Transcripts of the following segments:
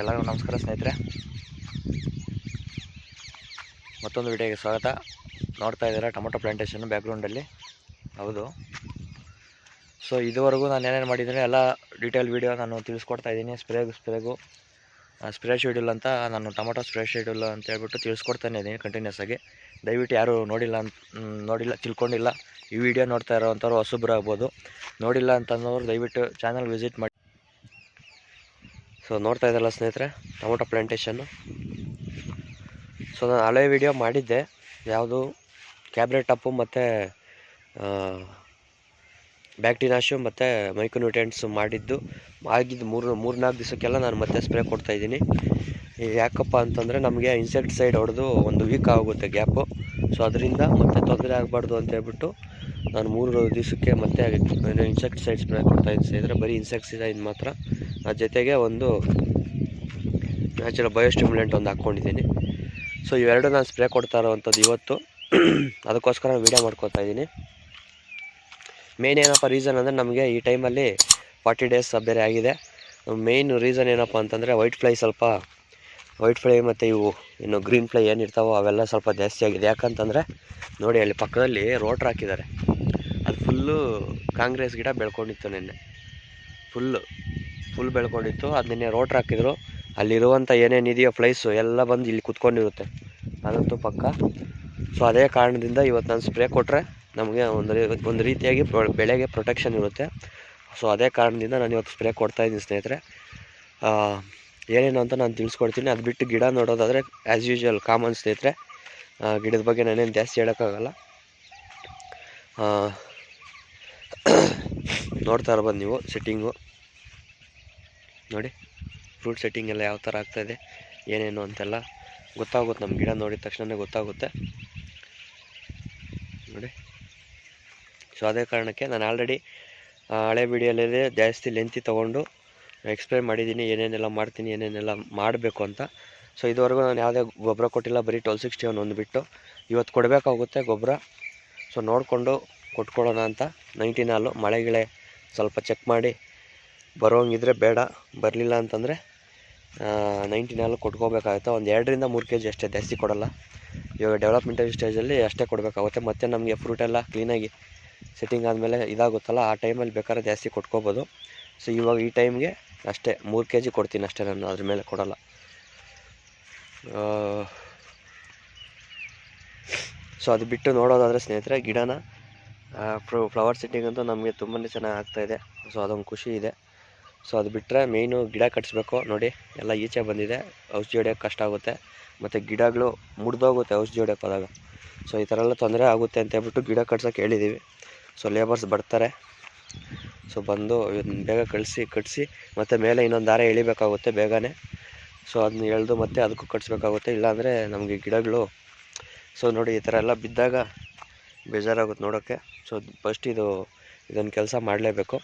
ಎಲ್ಲರಿಗೂ ನಮಸ್ಕಾರ ಸ್ನೇಹಿತರೆ. ಮತ್ತೊಂದು ವಿಡಿಯೋಗೆ ಸ್ವಾಗತ. ನೋಡ್ತಾ ಇದ್ದೀರಾ ಟೊಮೊಟೊ ಪ್ಲಾಂಟೇಶನ್ ಬ್ಯಾಕ್ಗ್ರೌಂಡಲ್ಲಿ ಹೌದು. ಸೊ ಇದುವರೆಗೂ ನಾನು ಏನೇನು ಮಾಡಿದ್ದೀನಿ, ಎಲ್ಲ ಡೀಟೇಲ್ ವಿಡಿಯೋ ನಾನು ತಿಳಿಸ್ಕೊಡ್ತಾ ಇದ್ದೀನಿ. ಸ್ಪ್ರೇಗು ಸ್ಪ್ರೇಗು. ಸ್ಪ್ರೇ ಶೆಡ್ಯೂಲ್ ಅಂತ, ನಾನು ಟೊಮೊಟೊ ಸ್ಪ್ರೇ ಶೆಡ್ಯೂಲ್ ಅಂತ ಹೇಳ್ಬಿಟ್ಟು ತಿಳಿಸ್ಕೊಡ್ತಾನೆ ಇದ್ದೀನಿ ಕಂಟಿನ್ಯೂಸ್ ಆಗಿ. ದಯವಿಟ್ಟು ಯಾರು ನೋಡಿಲ್ಲ ಅಂತ ನೋಡಿಲ್ಲ, ತಿಳ್ಕೊಂಡಿಲ್ಲ. ಈ ವಿಡಿಯೋ ನೋಡ್ತಾ ಇರೋವಂಥವ್ರು ಹೊಸಬ್ರು ಆಗ್ಬೋದು. ನೋಡಿಲ್ಲ ಅಂತಂದವ್ರು ದಯವಿಟ್ಟು ಚಾನಲ್ ವಿಸಿಟ್ ಮಾಡಿ. ಸೊ ನೋಡ್ತಾ ಇದ್ದಲ್ಲ ಸ್ನೇಹಿತರೆ, ಟೊಮೊಟೊ ಪ್ಲಾಂಟೇಶನ್ನು ಸೊ ನಾನು ಹಳೆ ವಿಡಿಯೋ ಮಾಡಿದ್ದೆ. ಯಾವುದು ಕ್ಯಾಬ್ರೆಟ್ ಟಪ್ಪು ಮತ್ತು ಬ್ಯಾಕ್ಟಿನಾಶು ಮತ್ತು ಮೈಕ್ರೋನ್ಯೂಟ್ರಿಯೆಂಟ್ಸ್ ಮಾಡಿದ್ದು. ಆಗಿದ್ದು ಮೂರು ಮೂರು ನಾಲ್ಕು ದಿವಸಕ್ಕೆಲ್ಲ ನಾನು ಮತ್ತೆ ಸ್ಪ್ರೇ ಕೊಡ್ತಾಯಿದ್ದೀನಿ ಯಾಕಪ್ಪ ಅಂತಂದರೆ ನಮಗೆ ಇನ್ಸೆಕ್ಟ್ ಸೈಡ್ ಹೊಡೆದು ಒಂದು ವೀಕ್ ಆಗುತ್ತೆ ಗ್ಯಾಪು. ಸೊ ಅದರಿಂದ ಮತ್ತೆ ತೊಂದರೆ ಆಗಬಾರ್ದು ಅಂತ ಹೇಳ್ಬಿಟ್ಟು ನಾನು ಮೂರು ದಿವಸಕ್ಕೆ ಮತ್ತೆ ಇನ್ಸೆಕ್ಟಿಸೈಡ್ ಸ್ಪ್ರೇ ಕೊಡ್ತಾಯಿದ್ದೀನಿ ಇದ್ರೆ ಬರೀ ಇನ್ಸೆಕ್ಟ್ಸೈಡ್ ಮಾತ್ರ. ಅದ್ರ ಜೊತೆಗೆ ಒಂದು ನ್ಯಾಚುರಲ್ ಬಯೋಸ್ಟಿಮ್ಯುಲೆಂಟ್ ಒಂದು ಹಾಕ್ಕೊಂಡಿದ್ದೀನಿ. ಸೊ ಇವೆರಡು ನಾನು ಸ್ಪ್ರೇ ಕೊಡ್ತಾ ಇರೋವಂಥದ್ದು ಇವತ್ತು. ಅದಕ್ಕೋಸ್ಕರ ವೀಡಿಯೋ ಮಾಡ್ಕೊತಾ ಇದ್ದೀನಿ. ಮೇನ್ ಏನಪ್ಪ ರೀಸನ್ ಅಂದರೆ ನಮಗೆ ಈ ಟೈಮಲ್ಲಿ ಫಾರ್ಟಿ ಡೇಸ್ ಬೇರೆ ಆಗಿದೆ. ಮೇಯ್ನ್ ರೀಸನ್ ಏನಪ್ಪ ಅಂತಂದರೆ ವೈಟ್ ಫ್ಲೈ ಸ್ವಲ್ಪ ವೈಟ್ ಫ್ಲೈ ಮತ್ತು ಇವು, ಇನ್ನು ಗ್ರೀನ್ ಫ್ಲೈ ಏನಿರ್ತಾವೋ ಅವೆಲ್ಲ ಸ್ವಲ್ಪ ಜಾಸ್ತಿ ಆಗಿದೆ. ಯಾಕಂತಂದರೆ ನೋಡಿ ಅಲ್ಲಿ ಪಕ್ಕದಲ್ಲಿ ರೋಟ್ರ್ ಹಾಕಿದ್ದಾರೆ. ಅದು ಫುಲ್ಲು ಕಾಂಗ್ರೆಸ್ ಗಿಡ ಬೆಳ್ಕೊಂಡಿತ್ತು ನಿನ್ನೆ. ಫುಲ್ಲು ಫುಲ್ ಬೆಳ್ಕೊಂಡಿತ್ತು. ಅದು ನಿನ್ನೆ ರೋಟ್ರ್ ಹಾಕಿದ್ರು. ಅಲ್ಲಿರುವಂಥ ಏನೇನಿದೆಯೋ ಫ್ಲೈಸು ಎಲ್ಲ ಬಂದು ಇಲ್ಲಿ ಕುತ್ಕೊಂಡಿರುತ್ತೆ. ಅದಂತೂ ಪಕ್ಕ. ಸೊ ಅದೇ ಕಾರಣದಿಂದ ಇವತ್ತು ನಾನು ಸ್ಪ್ರೇ ಕೊಟ್ಟರೆ ನಮಗೆ ಒಂದು ಒಂದು ರೀತಿಯಾಗಿ ಬೆಳೆಗೆ ಪ್ರೊಟೆಕ್ಷನ್ ಇರುತ್ತೆ. ಸೊ ಅದೇ ಕಾರಣದಿಂದ ನಾನು ಇವತ್ತು ಸ್ಪ್ರೇ ಕೊಡ್ತಾಯಿದ್ದೀನಿ ಸ್ನೇಹಿತರೆ. ಏನೇನು ಅಂತ ನಾನು ತಿಳಿಸ್ಕೊಡ್ತೀನಿ. ಅದು ಬಿಟ್ಟು ಗಿಡ ನೋಡೋದಾದರೆ ಆ್ಯಸ್ ಯೂಶ್ವಲ್ ಕಾಮನ್ ಸ್ನೇಹಿತರೆ. ಗಿಡದ ಬಗ್ಗೆ ನಾನೇನು ಜಾಸ್ತಿ ಹೇಳೋಕ್ಕಾಗಲ್ಲ. ನೋಡ್ತಾ ಇರ್ಬೋದು ನೀವು ಸೆಟ್ಟಿಂಗು ನೋಡಿ ಫ್ರೂಟ್ ಸೆಟ್ಟಿಂಗ್ ಎಲ್ಲ ಯಾವ ಥರ ಆಗ್ತಾಯಿದೆ ಏನೇನು ಅಂತೆಲ್ಲ ಗೊತ್ತಾಗುತ್ತೆ. ನಮ್ಮ ಗಿಡ ನೋಡಿದ ತಕ್ಷಣವೇ ಗೊತ್ತಾಗುತ್ತೆ. ನೋಡಿ. ಸೊ ಅದೇ ಕಾರಣಕ್ಕೆ ನಾನು ಆಲ್ರೆಡಿ ಹಳೆ ವಿಡಿಯೋಲಿದೆ ಜಾಸ್ತಿ ಲೆಂತಿ ತೊಗೊಂಡು ಎಕ್ಸ್ಪ್ಲೈನ್ ಮಾಡಿದ್ದೀನಿ ಏನೇನೆಲ್ಲ ಮಾಡ್ತೀನಿ, ಏನೇನೆಲ್ಲ ಮಾಡಬೇಕು ಅಂತ. ಸೊ ಇದುವರೆಗೂ ನಾನು ಯಾವುದೇ ಗೊಬ್ಬರ ಕೊಟ್ಟಿಲ್ಲ, ಬರೀ ಟ್ವೆಲ್ ಸಿಕ್ಸ್ಟಿ ಒನ್ ಒಂದುಬಿಟ್ಟು ಇವತ್ತು ಕೊಡಬೇಕಾಗುತ್ತೆ ಗೊಬ್ಬರ. ಸೊ ನೋಡಿಕೊಂಡು ಕೊಟ್ಕೊಳ್ಳೋಣ ಅಂತ. ನೈಂಟೀನ್ ಹಾಲು ಮಳೆ ಗಿಳೆ ಸ್ವಲ್ಪ ಚೆಕ್ ಮಾಡಿ. ಬರೋಂಗಿದ್ರೆ ಬೇಡ, ಬರಲಿಲ್ಲ ಅಂತಂದರೆ ನೈಂಟೀನ್ ಹಾಲು ಕೊಟ್ಕೋಬೇಕಾಗುತ್ತೆ. ಒಂದು ಎರಡರಿಂದ ಮೂರು ಕೆ ಜಿ ಅಷ್ಟೇ ಜಾಸ್ತಿ ಕೊಡೋಲ್ಲ. ಇವಾಗ ಡೆವಲಪ್ಮೆಂಟಲ್ ಸ್ಟೇಜಲ್ಲಿ ಅಷ್ಟೇ ಕೊಡಬೇಕಾಗುತ್ತೆ. ಮತ್ತು ನಮಗೆ ಫ್ರೂಟೆಲ್ಲ ಕ್ಲೀನಾಗಿ ಸೆಟ್ಟಿಂಗ್ ಆದಮೇಲೆ ಇದಾಗುತ್ತಲ್ಲ, ಆ ಟೈಮಲ್ಲಿ ಬೇಕಾದ್ರೆ ಜಾಸ್ತಿ ಕೊಟ್ಕೋಬೋದು. ಸೊ ಇವಾಗ ಈ ಟೈಮ್ಗೆ ಅಷ್ಟೇ, ಮೂರು ಕೆ ಜಿ ಕೊಡ್ತೀನಿ ಅಷ್ಟೇ ನಾನು ಅದ್ರ ಮೇಲೆ ಕೊಡಲ್ಲ. ಸೊ ಅದು ಬಿಟ್ಟು ನೋಡೋದಾದರೆ ಸ್ನೇಹಿತರೆ, ಗಿಡನ ಫ್ಲವರ್ ಸೆಟ್ಟಿಂಗ್ ಅಂತೂ ನಮಗೆ ತುಂಬಾ ಚೆನ್ನಾಗಿ ಆಗ್ತಾಯಿದೆ ಸೊ ಅದೊಂದು ಖುಷಿ ಇದೆ. ಸೊ ಅದು ಬಿಟ್ಟರೆ ಮೇಯ್ನು ಗಿಡ ಕಟ್ಸ್ಬೇಕು. ನೋಡಿ, ಎಲ್ಲ ಈಚೆ ಬಂದಿದೆ. ಔಷಧಿ ಹೊಡಿಯೋಕೆ ಕಷ್ಟ ಆಗುತ್ತೆ. ಮತ್ತು ಗಿಡಗಳು ಮುರಿದೋಗುತ್ತೆ ಔಷಧಿ ಹೊಡ್ಯೋಕೆ ಹೋದಾಗ. ಸೊ ಈ ಥರ ಎಲ್ಲ ತೊಂದರೆ ಆಗುತ್ತೆ ಅಂತ ಹೇಳ್ಬಿಟ್ಟು ಗಿಡ ಕಟ್ಸೋಕ್ಕೆ ಹೇಳಿದ್ದೀವಿ ಸೊ ಲೇಬರ್ಸ್ ಬರ್ತಾರೆ. ಸೊ ಬಂದು ಇದನ್ನ ಬೇಗ ಕಳಿಸಿ ಕಟ್ಟಿಸಿ ಮತ್ತು ಮೇಲೆ ಇನ್ನೊಂದು ದಾರ ಎಳಿಬೇಕಾಗುತ್ತೆ ಬೇಗನೆ. ಸೊ ಅದನ್ನ ಎಳೆದು ಮತ್ತೆ ಅದಕ್ಕೂ ಕಟ್ಸ್ಬೇಕಾಗುತ್ತೆ. ಇಲ್ಲಾಂದರೆ ನಮಗೆ ಗಿಡಗಳು ಸೊ ನೋಡಿ ಈ ಥರ ಎಲ್ಲ ಬಿದ್ದಾಗ ಬೇಜಾರಾಗುತ್ತೆ ನೋಡೋಕ್ಕೆ. ಸೊ ಫಸ್ಟ್ ಇದು, ಇದೊಂದು ಕೆಲಸ ಮಾಡಲೇಬೇಕು.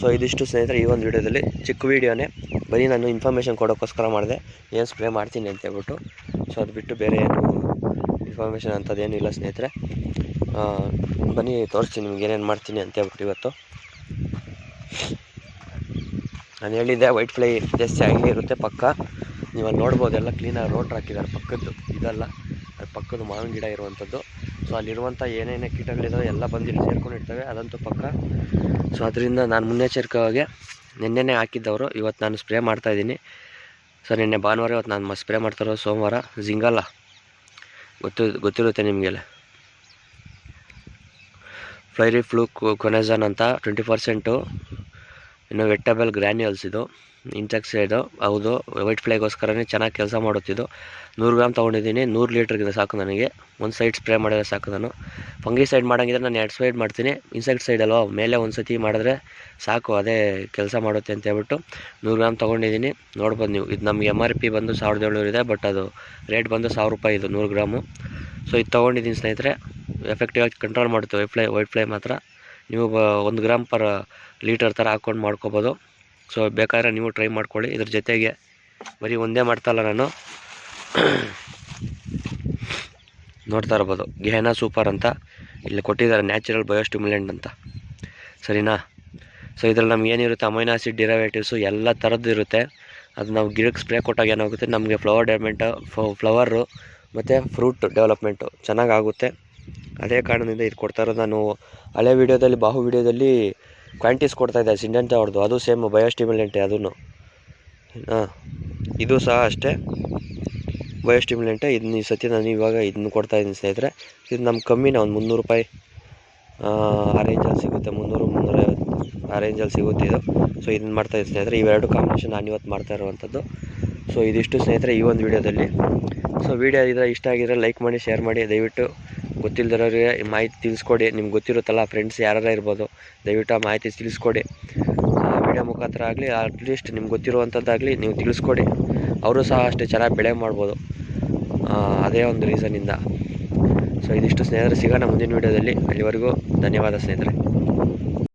ಸೊ ಇದಿಷ್ಟು ಸ್ನೇಹಿತರೆ ಈ ಒಂದು ವಿಡಿಯೋದಲ್ಲಿ. ಚಿಕ್ಕ ವೀಡಿಯೋನೇ. ಬರೀ ನಾನು ಇನ್ಫಾರ್ಮೇಷನ್ ಕೊಡೋಕ್ಕೋಸ್ಕರ ಮಾಡಿದೆ ಏನು ಸ್ಪ್ರೇ ಮಾಡ್ತೀನಿ ಅಂತ ಹೇಳ್ಬಿಟ್ಟು. ಸೊ ಅದು ಬಿಟ್ಟು ಬೇರೆ ಏನು ಇನ್ಫಾರ್ಮೇಷನ್ ಅಂಥದ್ದೇನಿಲ್ಲ ಸ್ನೇಹಿತರೆ. ಆ, ಬನ್ನಿ ತೋರಿಸ್ತೀನಿ ನಿಮ್ಗೆ ಏನೇನು ಮಾಡ್ತೀನಿ ಅಂತ ಹೇಳ್ಬಿಟ್ಟು ಇವತ್ತು. ನಾನು ಹೇಳಿದ್ದೆ ವೈಟ್ ಫ್ಲೈ ಜಾಸ್ತಿ ಆಗೇ ಇರುತ್ತೆ ಪಕ್ಕ. ನೀವು ಅಲ್ಲಿ ನೋಡ್ಬೋದು ಎಲ್ಲ ಕ್ಲೀನಾಗಿ ರೋಟ್ರ್ ಹಾಕಿದ್ದಾರೆ ಪಕ್ಕದ್ದು. ಇದಲ್ಲ ಅದು ಪಕ್ಕದ ಮಾವಿನ ಗಿಡ ಇರುವಂಥದ್ದು. ಸೊ ಅಲ್ಲಿರುವಂಥ ಏನೇನೇ ಕೀಟಗಳಿದಾವೆ ಎಲ್ಲ ಬಂದು ಇಲ್ಲಿ ಸೇರ್ಕೊಂಡಿರ್ತವೆ. ಅದಂತೂ ಪಕ್ಕ. ಸೊ ಅದರಿಂದ ನಾನು ಮುನ್ನೆಚ್ಚರಿಕೆಯಾಗಿ ನಿನ್ನೆನೇ ಹಾಕಿದ್ದವರು, ಇವತ್ತು ನಾನು ಸ್ಪ್ರೇ ಮಾಡ್ತಾಯಿದ್ದೀನಿ ಸೊ ನಿನ್ನೆ ಭಾನುವಾರ ಇವತ್ತು ನಾನು ಸ್ಪ್ರೇ ಮಾಡ್ತಾರೋ ಸೋಮವಾರ, ಜಿಂಗಲ್ಲ. ಗೊತ್ತು, ಗೊತ್ತಿರುತ್ತೆ ನಿಮಗೆಲ್ಲ. ಫ್ಲೈರಿ ಫ್ಲೂ ಕೊನೆಜಾನ್ ಅಂತ, ಟ್ವೆಂಟಿ ಪರ್ಸೆಂಟು ಇನ್ನು ವೆಟ್ಟಬಲ್ ಗ್ರ್ಯಾನ್ಯೂಲ್ಸ್ ಇದು ಇನ್ಸೆಕ್ಸೈಡು ಹೌದು, ವೈಟ್ ಫ್ಲೈಗೋಸ್ಕರನೇ ಚೆನ್ನಾಗಿ ಕೆಲಸ ಮಾಡುತ್ತಿದ್ದು ನೂರು ಗ್ರಾಮ್ ತೊಗೊಂಡಿದ್ದೀನಿ, ನೂರು ಲೀಟ್ರಿಗಿದೆ ಸಾಕು ನನಗೆ. ಒಂದು ಸೈಡ್ ಸ್ಪ್ರೇ ಮಾಡಿದ್ರೆ ಸಾಕು ನಾನು. ಫಂಗಿ ಸೈಡ್ ಮಾಡೋಂಗಿದ್ರೆ ನಾನು ಎರಡು ಸೈಡ್ ಮಾಡ್ತೀನಿ. ಇನ್ಸೆಕ್ಟ್ ಸೈಡ್ ಅಲ್ವಾ, ಮೇಲೆ ಒಂದು ಸತಿ ಮಾಡಿದ್ರೆ ಸಾಕು, ಅದೇ ಕೆಲಸ ಮಾಡುತ್ತೆ ಅಂತ ಹೇಳ್ಬಿಟ್ಟು ನೂರು ಗ್ರಾಮ್ ತೊಗೊಂಡಿದ್ದೀನಿ. ನೋಡ್ಬೋದು ನೀವು, ಇದು ನಮಗೆ ಎಂ ಆರ್ ಪಿ ಬಂದು ಸಾವಿರದ ಏಳ್ನೂರು ಇದೆ, ಬಟ್ ಅದು ರೇಟ್ ಬಂದು ಸಾವಿರ ರೂಪಾಯಿ ಇದು, ನೂರು ಗ್ರಾಮು. ಸೊ ಇದು ತೊಗೊಂಡಿದ್ದೀನಿ ಸ್ನೇಹಿತರೆ. ಎಫೆಕ್ಟಿವ್ ಆಗಿ ಕಂಟ್ರೋಲ್ ಮಾಡುತ್ತೆ, ವೈಟ್ ಫ್ಲೈ ವೈಟ್ ಫ್ಲೈ ಮಾತ್ರ. ನೀವು ಒಂದು ಗ್ರಾಮ್ ಪರ್ ಲೀಟರ್ ಥರ ಹಾಕ್ಕೊಂಡು ಮಾಡ್ಕೊಬೋದು. ಸೊ ಬೇಕಾದ್ರೆ ನೀವು ಟ್ರೈ ಮಾಡ್ಕೊಳ್ಳಿ. ಇದ್ರ ಜೊತೆಗೆ ಬರೀ ಒಂದೇ ಮಾಡ್ತಾಯಿಲ್ಲ ನಾನು. ನೋಡ್ತಾ ಇರ್ಬೋದು. ಗೆಹನಾ ಸೂಪರ್ ಅಂತ. ಇಲ್ಲಿ ಕೊಟ್ಟಿದ್ದಾರೆ ನ್ಯಾಚುರಲ್ ಬಯೋಸ್ಟಿಮ್ಯುಲೆಂಟ್ ಅಂತ. ಸರಿನಾ? ಸೊ ಇದ್ರಲ್ಲಿ ನಮ್ಗೆ ಏನಿರುತ್ತೆ? ಅಮೈನೋ ಆಸಿಡ್ ಡಿರವೇಟಿವ್ಸು ಎಲ್ಲ ಥರದ್ದು ಇರುತ್ತೆ. ಅದು ನಾವು ಗಿಡಕ್ಕೆ ಸ್ಪ್ರೇ ಕೊಟ್ಟಾಗ ಏನಾಗುತ್ತೆ? ನಮಗೆ ಫ್ಲವರ್ ಡೆವಲಪ್ಮೆಂಟು ಫ್ಲವರು ಮತ್ತು ಫ್ರೂಟ್ ಡೆವಲಪ್ಮೆಂಟು ಚೆನ್ನಾಗಾಗುತ್ತೆ. ಅದೇ ಕಾರಣದಿಂದ ಇದು ಕೊಡ್ತಾ ಇರೋದು. ನಾನು ಹಳೆ ವೀಡಿಯೋದಲ್ಲಿ, ಬಾಹು ವೀಡಿಯೋದಲ್ಲಿ ಕ್ವಾಂಟಿಸ್ ಕೊಡ್ತಾಯಿದ್ದೆ ಸಿಂಡಂತ ಅವ್ರದ್ದು. ಅದು ಸೇಮ್ ಬಯೋಸ್ಟಿಮ್ಯುಲೆಂಟೇ ಅದನ್ನು ಹಾಂ, ಇದು ಸಹ ಅಷ್ಟೇ. ಬಯೋಸ್ಟಿಮ್ಯುಲೆಂಟೇ ಇದನ್ನ ಈ ಸತಿ ನಾನು ಇವಾಗ ಇದನ್ನು ಕೊಡ್ತಾಯಿದ್ದೀನಿ ಸ್ನೇಹಿತರೆ. ಇದು ನಮ್ಮ ಕಮ್ಮಿನೇ ಒಂದು ಮುನ್ನೂರು ರೂಪಾಯಿ, ಆ ರೇಂಜಲ್ಲಿ ಸಿಗುತ್ತೆ. ಮುನ್ನೂರು, ಮುನ್ನೂರೈವತ್ತು ಆ ರೇಂಜಲ್ಲಿ ಸಿಗುತ್ತೆ ಇದು. ಸೊ ಇದನ್ನು ಮಾಡ್ತಾಯಿದ್ದೀನಿ ಸ್ನೇಹಿತರೆ. ಇವೆರಡು ಕಾಂಬಿನೇಷನ್ ನಾನು ಇವತ್ತು ಮಾಡ್ತಾ ಇರುವಂಥದ್ದು. ಸೊ ಇದಿಷ್ಟು ಸ್ನೇಹಿತರೆ ಈ ಒಂದು ವೀಡಿಯೋದಲ್ಲಿ. ಸೊ ವೀಡಿಯೋ ಇದ್ರೆ ಇಷ್ಟ ಆಗಿದ್ರೆ ಲೈಕ್ ಮಾಡಿ ಶೇರ್ ಮಾಡಿ. ದಯವಿಟ್ಟು ಗೊತ್ತಿಲ್ಲದವ್ರಿಗೆ ಈ ಮಾಹಿತಿ ತಿಳಿಸ್ಕೊಡಿ. ನಿಮ್ಗೆ ಗೊತ್ತಿರುತ್ತಲ್ಲ ಫ್ರೆಂಡ್ಸ್ ಯಾರು ಇರ್ಬೋದು, ದಯವಿಟ್ಟು ಆ ಮಾಹಿತಿ ತಿಳಿಸ್ಕೊಡಿ. ವಿಡಿಯೋ ಮುಖಾಂತರ ಆಗಲಿ ಅಟ್ಲೀಸ್ಟ್ ನಿಮ್ಗೆ ಗೊತ್ತಿರುವಂಥದ್ದಾಗಲಿ ನೀವು ತಿಳಿಸ್ಕೊಡಿ. ಅವರು ಸಹ ಅಷ್ಟೇ ಚೆನ್ನಾಗಿ ಬೆಳೆ ಮಾಡ್ಬೋದು. ಅದೇ ಒಂದು ರೀಸನಿಂದ ಸೊ ಇದಿಷ್ಟು ಸ್ನೇಹಿತರೆ, ಸಿಗೋಣ ಮುಂದಿನ ವೀಡಿಯೋದಲ್ಲಿ ಅಲ್ಲಿವರೆಗೂ ಧನ್ಯವಾದ ಸ್ನೇಹಿತರೆ.